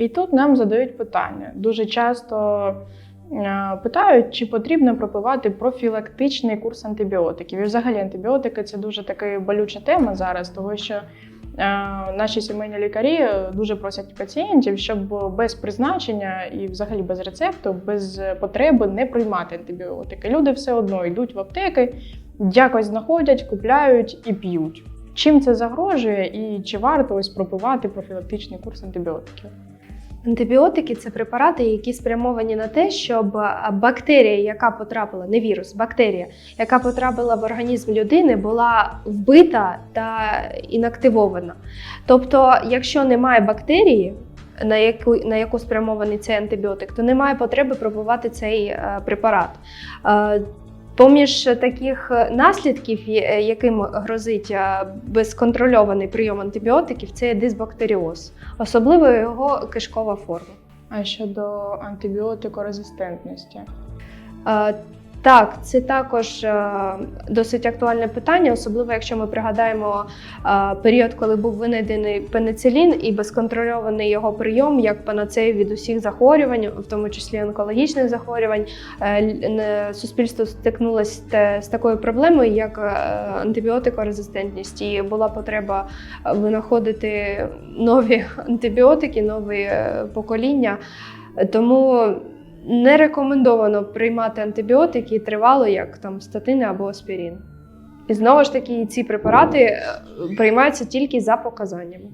І тут нам задають питання. Дуже часто е, питають, чи потрібно пропивати профілактичний курс антибіотиків. І взагалі антибіотики це дуже така болюча тема зараз, тому що е, наші сімейні лікарі дуже просять пацієнтів, щоб без призначення і взагалі без рецепту, без потреби не приймати антибіотики. Люди все одно йдуть в аптеки, якось знаходять, купляють і п'ють. Чим це загрожує, і чи варто ось пропивати профілактичний курс антибіотиків? Антибіотики це препарати, які спрямовані на те, щоб бактерія, яка потрапила, не вірус, бактерія, яка потрапила в організм людини, була вбита та інактивована. Тобто, якщо немає бактерії, на яку, на яку спрямований цей антибіотик, то немає потреби пробувати цей е, препарат. Е, Поміж таких наслідків, яким грозить е, безконтрольований прийом антибіотиків, це дисбактеріоз, особливо його кишкова форма. А щодо антибіотикорезистентності? Так, це також е, досить актуальне питання, особливо якщо ми пригадаємо е, період, коли був винайдений пеницилін і безконтрольований його прийом як панацею від усіх захворювань, в тому числі онкологічних захворювань. Е, Суспільство стикнулося з такою проблемою, як антибіотикорезистентність, і була потреба винаходити нові антибіотики, нові покоління. Тому не рекомендовано приймати антибіотики тривало, як там статини або аспірин. І знову ж таки, ці препарати е, приймаються тільки за показаннями.